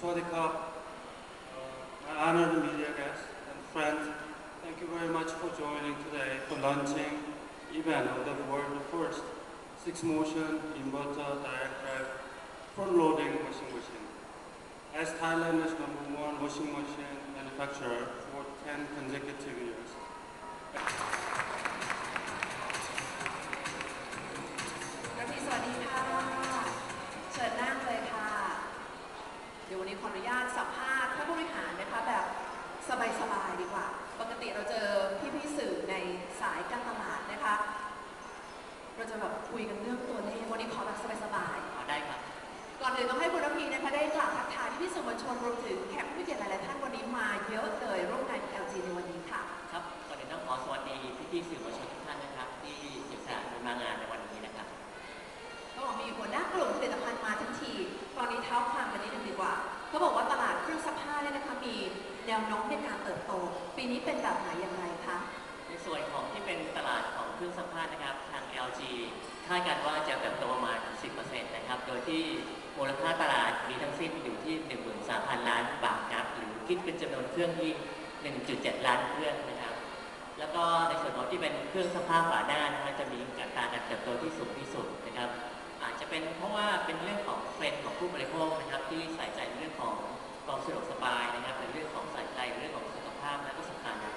Sawadee Krap, uh, my honored media guests and friends, thank you very much for joining today for launching event of the world first six motion inverter direct drive front loading washing machine. As Thailand is number one washing machine manufacturer for 10 consecutive years. เรื่องตัวเลขวันนี้ขอแบบสบายๆเอาได้ครับก่อนอื่นต้องให้คุณระพีนะคะได้กล่าวทักทายพี่ๆสื่อมวลชนรวมถึงแขกผู้เกียรติหลายๆท่านวันนี้มาเยอะเลยร่วมงาน LG ในวันนี้ค่ะ ครับก่อนอื่นต้องขอสวัสดีพี่ๆสื่อมวลชนทุกท่านนะครับ ที่เสียสละมางานในวันนี้นะครับเขาบอกมีหัวหน้ากลุ่มผลิตภัณฑ์มาทั้งทีตอนนี้เท้าความกันนิดนึงดีกว่าเขาบอกว่าตลาดเครื่องซักผ้าเนี่ยนะคะมีแนวโน้มในการเติบโต ปีนี้เป็นแบบไหนอย่างไรคะ ในส่วนของที่เป็นตลาดของ เครื่องซักผ้านะครับ ทาง LG คาดการณ์ว่าจะเติบโตประมาณ 10%นะครับ โดยที่มูลค่าตลาดมีทั้งสิ้นอยู่ที่ 13,000 ล้านบาทครับ หรือคิดเป็นจำนวนเครื่องที่ 1.7 ล้านเครื่องนะครับ แล้วก็ในส่วนของที่เป็นเครื่องซักผ้าฝาหน้านะครับจะมีอัตราการเติบโตที่สูงที่สุดนะครับ อาจจะเป็นเพราะว่าเป็นเรื่องของเทรนด์ของผู้บริโภคนะครับที่ใส่ใจเรื่องของความสะดวกสบายนะครับในเรื่องของใส่ใจเรื่องของสุขภาพและก็สุขอนามั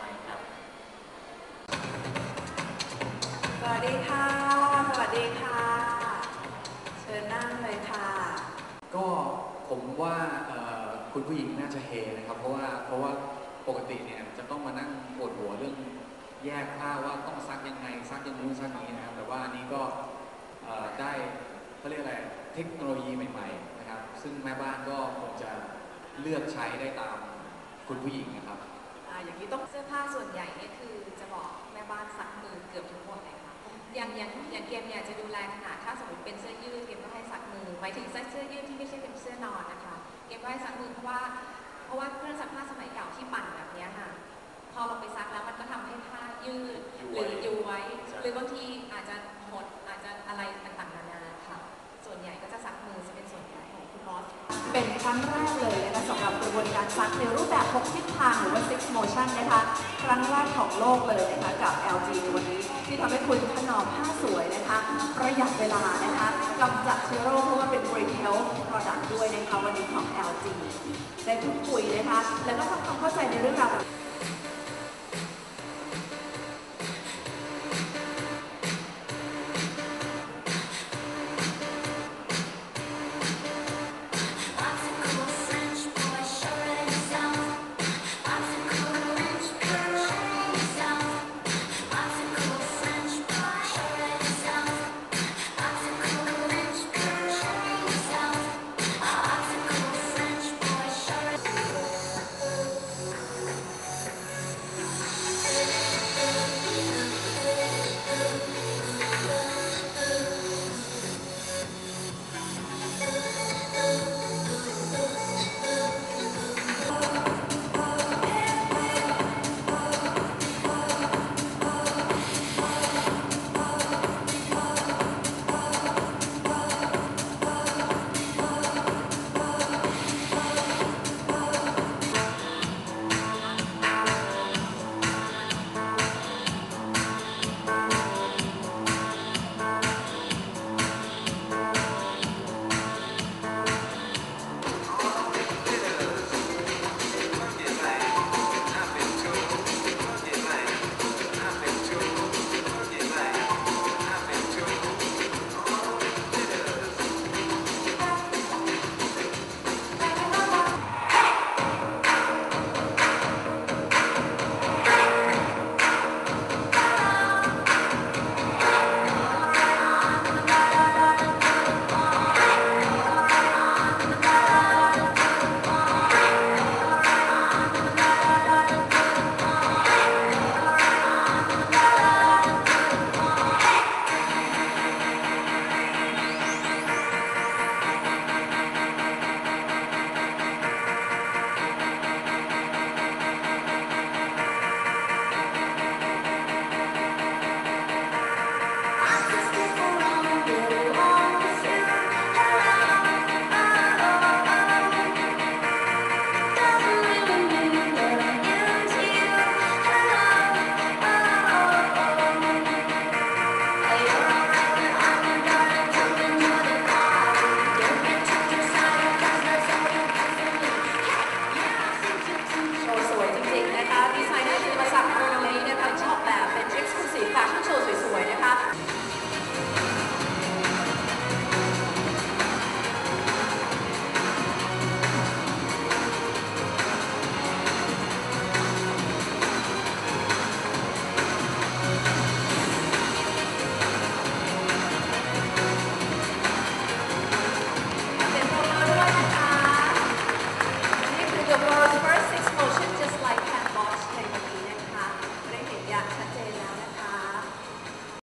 ดีค่ะ สวัสดีค่ะ เชิญนั่งเลยค่ะ ก็ผมว่าเอ่อคุณผู้หญิงน่าจะเฮนะครับ เพราะว่าเพราะว่าปกติเนี่ยจะต้องมานั่งปวดหัวเรื่องแยกผ้าว่าต้องซักยังไงซักอยังนู้นซักอย่างนี้นะครับ แต่ว่าอันนี้ก็เอ่อได้เขาเรียกอะไรเทคโนโลยีใหม่ๆนะครับ ซึ่งแม่บ้านก็คงจะเลือกใช้ได้ตามคุณผู้หญิงนะครับอ่าอย่างนี้ต้องเสื้อผ้าส่วนใหญ่เนี่ยคือจะบอกแม่บ้านซักมือเกือบทั้งหมดเลยค่ะ อย่างอย่างอย่างเกมเนี่ยจะดูแลขนาดถ้าสมมติเป็นเสื้อยืดเกมก็ให้ซักมือหมายถึงเสื้อยืดที่ไม่ใช่เป็นเสื้อนอนนะคะ เกมก็ให้ซักมือเพราะว่าเพราะว่าเครื่องซักผ้าสมัยเก่าที่ปั่นแบบเนี้ยค่ะ พอเราไปซักแล้วมันก็ทำให้ผ้ายืดหรืออยู่ไว้ หรือบางทีอาจจะหดอาจจะอะไรต่างๆนานา เป็นครั้งแรกเลยนะคะสำหรับกระบวนการซักในรูปแบบ 6 ทิศทางหรือว่า six motion นะคะ ครั้งแรกของโลกเลยนะคะกับ LG ในวันนี้ ที่ทำให้คุณถนอมผ้าสวยนะคะ ประหยัดเวลานะคะกำจัดเชื้อโรคเพราะว่าเป็น green health product ด้วยนะคะวันนี้ของ LG ได้พูดคุยนะคะ แล้วก็ทำความเข้าใจในเรื่องราว